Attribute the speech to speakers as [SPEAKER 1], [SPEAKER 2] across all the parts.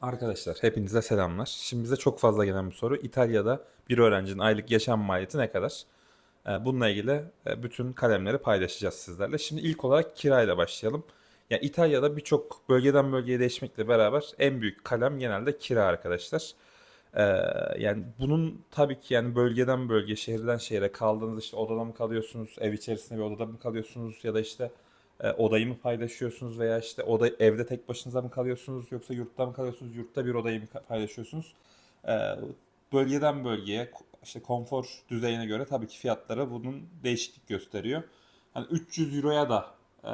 [SPEAKER 1] Arkadaşlar hepinize selamlar. Şimdi bize çok fazla gelen bir soru. İtalya'da bir öğrencinin aylık yaşam maliyeti ne kadar? Ee, Bununla ilgili e, bütün kalemleri paylaşacağız sizlerle. Şimdi ilk olarak kirayla başlayalım. Ya İtalya'da birçok bölgeden bölgeye değişmekle beraber en büyük kalem genelde kira arkadaşlar. Ee, yani bunun tabii ki yani bölgeden bölge, şehirden şehire kaldığınız işte odada mı kalıyorsunuz, ev içerisinde bir odada mı kalıyorsunuz ya da işte e, odayı mı paylaşıyorsunuz veya işte oda evde tek başınıza mı kalıyorsunuz yoksa yurtta mı kalıyorsunuz, yurtta bir odayı mı paylaşıyorsunuz? E, bölgeden bölgeye işte konfor düzeyine göre tabii ki fiyatları bunun değişiklik gösteriyor. Hani 300 euroya da e,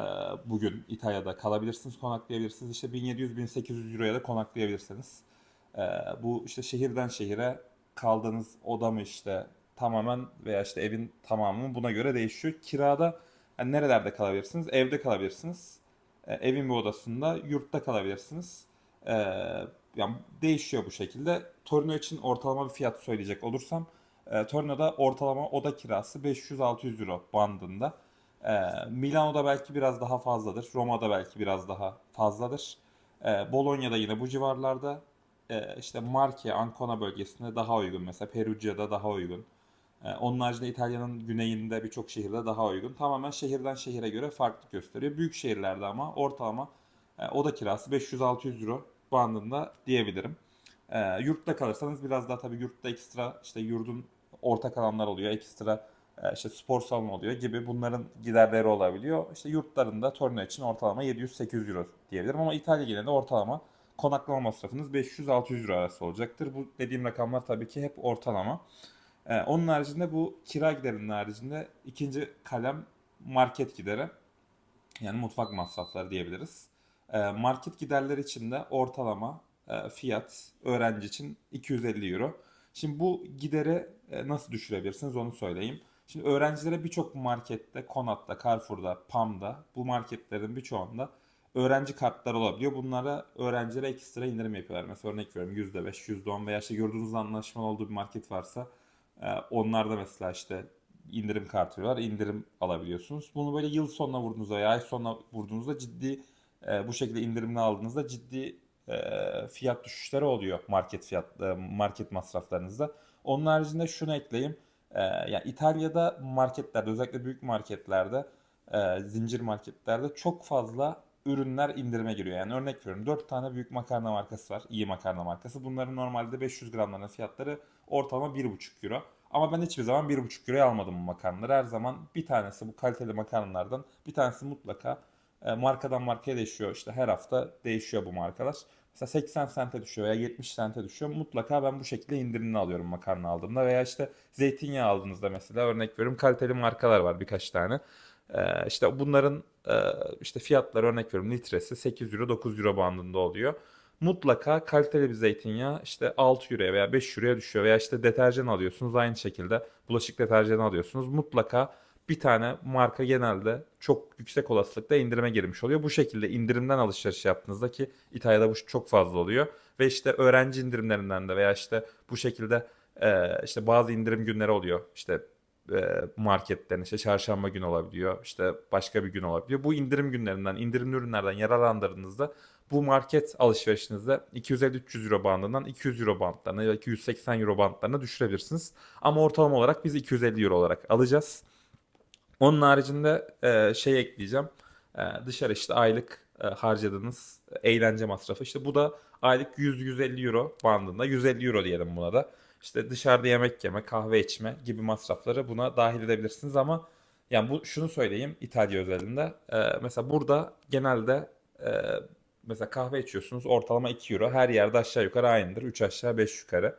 [SPEAKER 1] bugün İtalya'da kalabilirsiniz, konaklayabilirsiniz. İşte 1700-1800 euroya da konaklayabilirsiniz. Ee, bu işte şehirden şehire kaldığınız oda mı işte tamamen veya işte evin tamamı mı buna göre değişiyor. Kirada yani nerelerde kalabilirsiniz? Evde kalabilirsiniz. Ee, evin bir odasında, yurtta kalabilirsiniz. Ee, yani değişiyor bu şekilde. Torino için ortalama bir fiyat söyleyecek olursam, e, Torino'da ortalama oda kirası 500-600 euro bandında. Ee, Milano'da belki biraz daha fazladır. Roma'da belki biraz daha fazladır. Ee, Bologna'da yine bu civarlarda. Ee, işte Marche, Ancona bölgesinde daha uygun. Mesela Perugia'da daha uygun. Ee, onun haricinde İtalya'nın güneyinde birçok şehirde daha uygun. Tamamen şehirden şehire göre farklı gösteriyor. Büyük şehirlerde ama ortalama e, oda kirası 500-600 euro bandında diyebilirim. Ee, yurtta kalırsanız biraz daha tabii yurtta ekstra işte yurdun ortak alanlar oluyor. Ekstra e, işte spor salonu oluyor gibi bunların giderleri olabiliyor. İşte yurtlarında Torino için ortalama 700-800 euro diyebilirim ama İtalya genelinde ortalama konaklama masrafınız 500-600 euro arası olacaktır. Bu dediğim rakamlar tabii ki hep ortalama. Ee, onun haricinde bu kira giderinin haricinde ikinci kalem market gideri. Yani mutfak masrafları diyebiliriz. Ee, market giderleri için de ortalama e, fiyat öğrenci için 250 euro. Şimdi bu gideri e, nasıl düşürebilirsiniz onu söyleyeyim. Şimdi öğrencilere birçok markette, Konat'ta, Carrefour'da, PAM'da bu marketlerin birçoğunda öğrenci kartları olabiliyor. Bunlara öğrencilere ekstra indirim yapıyorlar. Mesela örnek veriyorum %5, %10 veya işte yurdunuzla anlaşmalı olduğu bir market varsa onlarda mesela işte indirim kartı var. indirim alabiliyorsunuz. Bunu böyle yıl sonuna vurduğunuzda veya ay sonuna vurduğunuzda ciddi e, bu şekilde indirimli aldığınızda ciddi e, fiyat düşüşleri oluyor market fiyat e, market masraflarınızda. Onun haricinde şunu ekleyeyim. Yani İtalya'da marketlerde özellikle büyük marketlerde zincir marketlerde çok fazla ürünler indirime giriyor. Yani örnek veriyorum 4 tane büyük makarna markası var. iyi makarna markası. Bunların normalde 500 gramlarının fiyatları ortalama 1,5 euro. Ama ben hiçbir zaman 1,5 euroya almadım bu makarnaları. Her zaman bir tanesi bu kaliteli makarnalardan bir tanesi mutlaka e, markadan markaya değişiyor. İşte her hafta değişiyor bu markalar. Mesela 80 sente düşüyor veya 70 sente düşüyor. Mutlaka ben bu şekilde indirimli alıyorum makarna aldığımda. Veya işte zeytinyağı aldığınızda mesela örnek veriyorum kaliteli markalar var birkaç tane. Ee, işte bunların e, işte fiyatları örnek veriyorum litresi 8 euro 9 euro bandında oluyor. Mutlaka kaliteli bir zeytinyağı işte 6 euroya veya 5 euroya düşüyor veya işte deterjan alıyorsunuz aynı şekilde bulaşık deterjanı alıyorsunuz. Mutlaka bir tane marka genelde çok yüksek olasılıkla indirime girmiş oluyor. Bu şekilde indirimden alışveriş yaptığınızda ki İtalya'da bu çok fazla oluyor. Ve işte öğrenci indirimlerinden de veya işte bu şekilde e, işte bazı indirim günleri oluyor. İşte e, marketlerin işte çarşamba günü olabiliyor. işte başka bir gün olabiliyor. Bu indirim günlerinden, indirimli ürünlerden yararlandırdığınızda bu market alışverişinizde 250-300 euro bandından 200 euro bandlarına ya da 280 euro bandlarına düşürebilirsiniz. Ama ortalama olarak biz 250 euro olarak alacağız. Onun haricinde e, şey ekleyeceğim. E, dışarı işte aylık e, harcadığınız eğlence masrafı. İşte bu da aylık 100-150 euro bandında. 150 euro diyelim buna da. İşte dışarıda yemek yeme, kahve içme gibi masrafları buna dahil edebilirsiniz ama yani bu şunu söyleyeyim İtalya özelinde. E, mesela burada genelde e, mesela kahve içiyorsunuz ortalama 2 euro. Her yerde aşağı yukarı aynıdır. 3 aşağı 5 yukarı.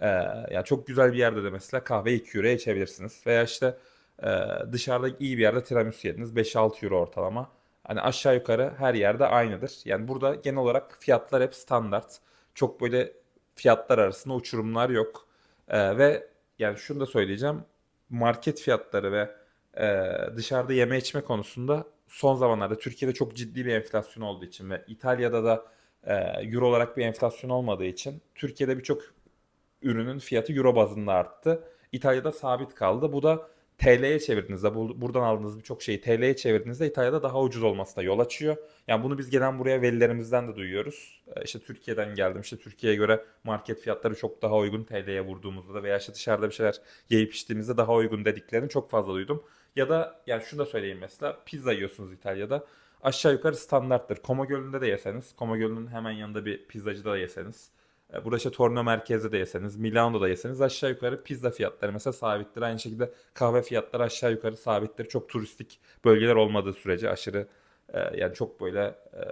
[SPEAKER 1] E, yani çok güzel bir yerde de mesela kahve 2 euroya içebilirsiniz. Veya işte ee, dışarıda iyi bir yerde tiramisu yediniz. 5-6 euro ortalama. Hani aşağı yukarı her yerde aynıdır. Yani burada genel olarak fiyatlar hep standart. Çok böyle fiyatlar arasında uçurumlar yok. Ee, ve yani şunu da söyleyeceğim. Market fiyatları ve e, dışarıda yeme içme konusunda son zamanlarda Türkiye'de çok ciddi bir enflasyon olduğu için ve İtalya'da da e, euro olarak bir enflasyon olmadığı için Türkiye'de birçok ürünün fiyatı euro bazında arttı. İtalya'da sabit kaldı. Bu da TL'ye çevirdiğinizde bu- buradan aldığınız birçok şeyi TL'ye çevirdiğinizde İtalya'da daha ucuz olmasına yol açıyor. Yani bunu biz gelen buraya velilerimizden de duyuyoruz. Ee, İşte Türkiye'den geldim. İşte Türkiye'ye göre market fiyatları çok daha uygun TL'ye vurduğumuzda da veya işte dışarıda bir şeyler yiyip içtiğimizde daha uygun dediklerini çok fazla duydum. Ya da yani şunu da söyleyeyim mesela pizza yiyorsunuz İtalya'da. Aşağı yukarı standarttır. Como Gölü'nde de yeseniz, Como Gölü'nün hemen yanında bir pizzacıda da yeseniz, e, burada işte Torino merkezde de yeseniz, Milano'da da yeseniz aşağı yukarı pizza fiyatları mesela sabittir. Aynı şekilde kahve fiyatları aşağı yukarı sabittir. Çok turistik bölgeler olmadığı sürece aşırı e, yani çok böyle e,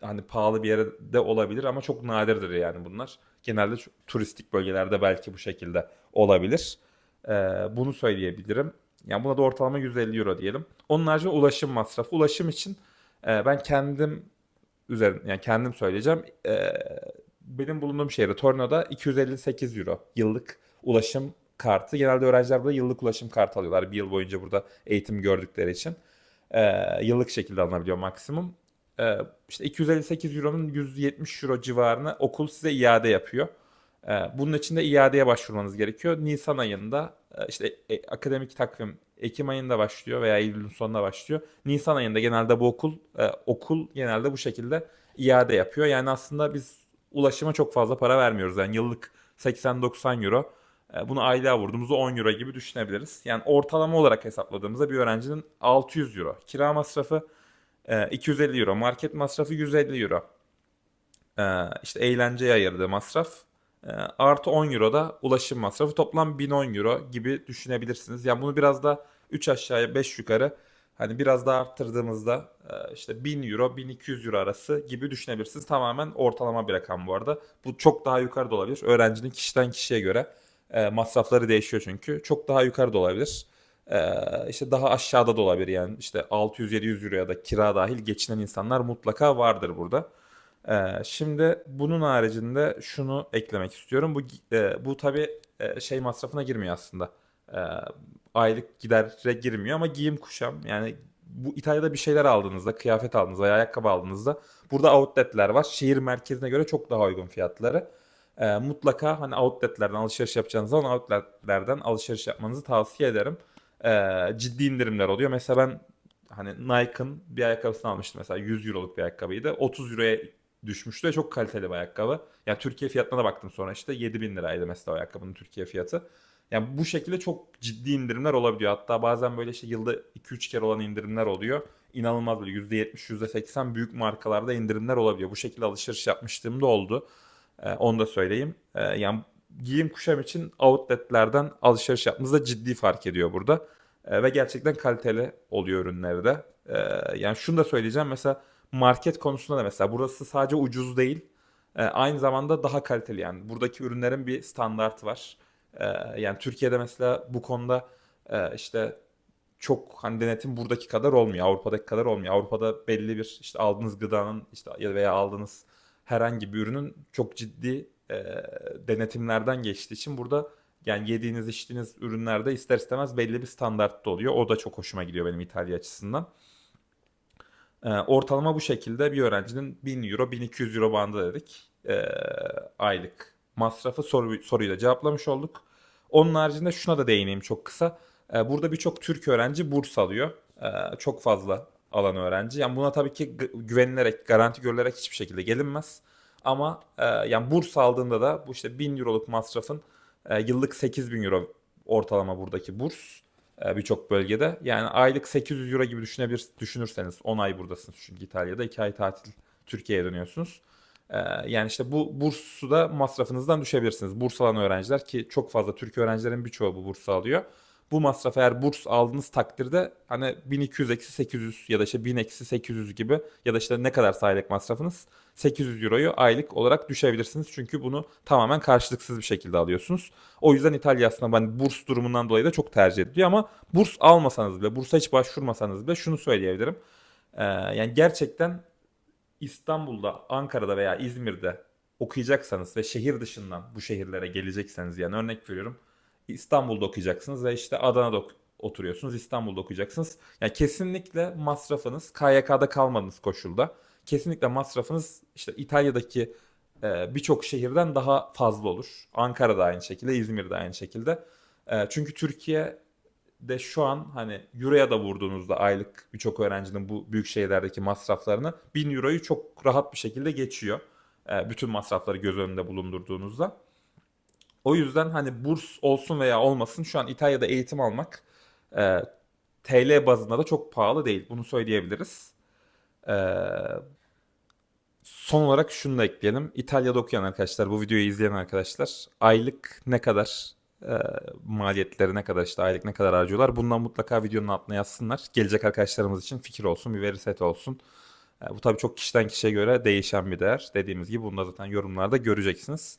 [SPEAKER 1] hani pahalı bir yerde olabilir ama çok nadirdir yani bunlar. Genelde turistik bölgelerde belki bu şekilde olabilir. Bunu söyleyebilirim. Yani buna da ortalama 150 euro diyelim. Onun haricinde ulaşım masrafı. Ulaşım için e, ben kendim üzerin yani kendim söyleyeceğim. E, benim bulunduğum şehirde Torino'da 258 euro yıllık ulaşım kartı. Genelde öğrenciler burada yıllık ulaşım kartı alıyorlar. Bir yıl boyunca burada eğitim gördükleri için. E, yıllık şekilde alınabiliyor maksimum. E, işte 258 euronun 170 euro civarını okul size iade yapıyor. E, bunun için de iadeye başvurmanız gerekiyor. Nisan ayında e, işte e, akademik takvim Ekim ayında başlıyor veya Eylül'ün sonunda başlıyor. Nisan ayında genelde bu okul e, okul genelde bu şekilde iade yapıyor. Yani aslında biz ulaşıma çok fazla para vermiyoruz. Yani yıllık 80-90 euro. Bunu aylığa vurduğumuzda 10 euro gibi düşünebiliriz. Yani ortalama olarak hesapladığımızda bir öğrencinin 600 euro. Kira masrafı e, 250 euro. Market masrafı 150 euro. İşte eğlenceye ayırdığı masraf artı 10 euro da ulaşım masrafı. Toplam 1010 euro gibi düşünebilirsiniz. Yani bunu biraz da 3 aşağıya 5 yukarı hani biraz daha arttırdığımızda e, işte 1000 euro 1200 euro arası gibi düşünebilirsiniz. Tamamen ortalama bir rakam bu arada. Bu çok daha yukarı da olabilir. Öğrencinin kişiden kişiye göre e, masrafları değişiyor çünkü. Çok daha yukarı da olabilir. E, işte daha aşağıda da olabilir yani işte 600-700 euroya da kira dahil geçinen insanlar mutlaka vardır burada. Ee, şimdi bunun haricinde şunu eklemek istiyorum. Bu e, bu tabii e, şey masrafına girmiyor aslında. Ee, aylık gidere girmiyor ama giyim kuşam yani bu İtalya'da bir şeyler aldığınızda, kıyafet aldığınızda ayakkabı aldığınızda burada outletler var. Şehir merkezine göre çok daha uygun fiyatları. Ee, mutlaka hani outletlerden alışveriş yapacağınız zaman outletlerden alışveriş yapmanızı tavsiye ederim. Ee, ciddi indirimler oluyor. Mesela ben hani Nike'ın bir ayakkabısını almıştım mesela 100 euroluk bir ayakkabıydı. 30 euroya düşmüştü ve çok kaliteli bir ayakkabı. Yani Türkiye fiyatına da baktım sonra işte 7000 liraydı mesela ayakkabının Türkiye fiyatı. Yani bu şekilde çok ciddi indirimler olabiliyor. Hatta bazen böyle işte yılda 2-3 kere olan indirimler oluyor. İnanılmaz böyle %70, %80 büyük markalarda indirimler olabiliyor. Bu şekilde alışveriş yapmışlığım da oldu. Ee, onu da söyleyeyim. Ee, yani giyim kuşam için outletlerden alışveriş yapmanız da ciddi fark ediyor burada. Ee, ve gerçekten kaliteli oluyor ürünleri de. Ee, yani şunu da söyleyeceğim mesela market konusunda da mesela burası sadece ucuz değil. e, aynı zamanda daha kaliteli yani. Buradaki ürünlerin bir standartı var. E, yani Türkiye'de mesela bu konuda e, işte çok hani denetim buradaki kadar olmuyor. Avrupa'daki kadar olmuyor. Avrupa'da belli bir işte aldığınız gıdanın işte ya veya aldığınız herhangi bir ürünün çok ciddi e, denetimlerden geçtiği için burada yani yediğiniz içtiğiniz ürünlerde ister istemez belli bir standartta oluyor. O da çok hoşuma gidiyor benim İtalya açısından. Ee, ortalama bu şekilde bir öğrencinin 1000 euro 1200 euro bandı dedik. Ee, aylık masrafı soru, soruyu da cevaplamış olduk. Onun haricinde şuna da değineyim çok kısa. Ee, burada birçok Türk öğrenci burs alıyor. Ee, çok fazla alan öğrenci. Yani buna tabii ki gü- güvenilerek, garanti görülerek hiçbir şekilde gelinmez. Ama e, yani burs aldığında da bu işte 1000 euroluk masrafın e, yıllık 8000 euro ortalama buradaki burs e, birçok bölgede. Yani aylık 800 euro gibi düşünebilir, düşünürseniz 10 ay buradasınız çünkü İtalya'da 2 ay tatil Türkiye'ye dönüyorsunuz. E, yani işte bu bursu da masrafınızdan düşebilirsiniz. Burs alan öğrenciler ki çok fazla Türk öğrencilerin birçoğu bu bursu alıyor. Bu masraf eğer burs aldığınız takdirde hani 1200 eksi 800 ya da işte 1000 eksi 800 gibi ya da işte ne kadar aylık masrafınız 800 euroyu aylık olarak düşebilirsiniz. Çünkü bunu tamamen karşılıksız bir şekilde alıyorsunuz. O yüzden İtalya aslında ben burs durumundan dolayı da çok tercih ediliyor ama burs almasanız bile, bursa hiç başvurmasanız bile şunu söyleyebilirim. Ee, yani gerçekten İstanbul'da, Ankara'da veya İzmir'de okuyacaksanız ve şehir dışından bu şehirlere gelecekseniz yani örnek veriyorum İstanbul'da okuyacaksınız ve işte Adana'da oturuyorsunuz İstanbul'da okuyacaksınız. Yani kesinlikle masrafınız KYK'da kalmadığınız koşulda kesinlikle masrafınız işte İtalya'daki e, birçok şehirden daha fazla olur. Ankara'da aynı şekilde, İzmir'de aynı şekilde. E, çünkü Türkiye de şu an hani euroya da vurduğunuzda aylık birçok öğrencinin bu büyük şehirlerdeki masraflarını 1000 euroyu çok rahat bir şekilde geçiyor. Ee, bütün masrafları göz önünde bulundurduğunuzda. O yüzden hani burs olsun veya olmasın şu an İtalya'da eğitim almak e, TL bazında da çok pahalı değil. Bunu söyleyebiliriz. Ee, son olarak şunu da ekleyelim. İtalya'da okuyan arkadaşlar, bu videoyu izleyen arkadaşlar aylık ne kadar e, maliyetleri ne kadar işte aylık ne kadar harcıyorlar. Bundan mutlaka videonun altına yazsınlar. Gelecek arkadaşlarımız için fikir olsun, bir veri seti olsun. E, bu tabii çok kişiden kişiye göre değişen bir değer. Dediğimiz gibi bunu da zaten yorumlarda göreceksiniz.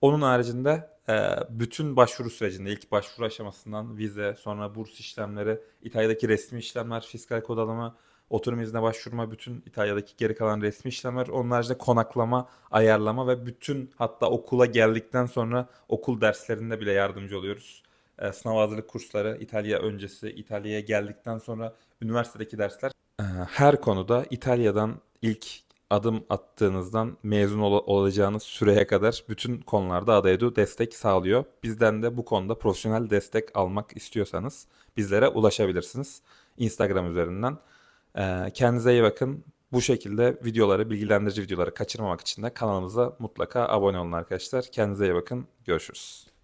[SPEAKER 1] Onun haricinde e, bütün başvuru sürecinde ilk başvuru aşamasından vize, sonra burs işlemleri, İtalya'daki resmi işlemler, fiskal kod alımı, oturum iznine başvurma, bütün İtalya'daki geri kalan resmi işlemler, onun haricinde konaklama, ayarlama ve bütün hatta okula geldikten sonra okul derslerinde bile yardımcı oluyoruz. E, sınav hazırlık kursları, İtalya öncesi, İtalya'ya geldikten sonra üniversitedeki dersler. E, her konuda İtalya'dan ilk adım attığınızdan mezun ol- olacağınız süreye kadar bütün konularda Adaedu destek sağlıyor. Bizden de bu konuda profesyonel destek almak istiyorsanız bizlere ulaşabilirsiniz. Instagram üzerinden. Ee, kendinize iyi bakın. Bu şekilde videoları, bilgilendirici videoları kaçırmamak için de kanalımıza mutlaka abone olun arkadaşlar. Kendinize iyi bakın. Görüşürüz.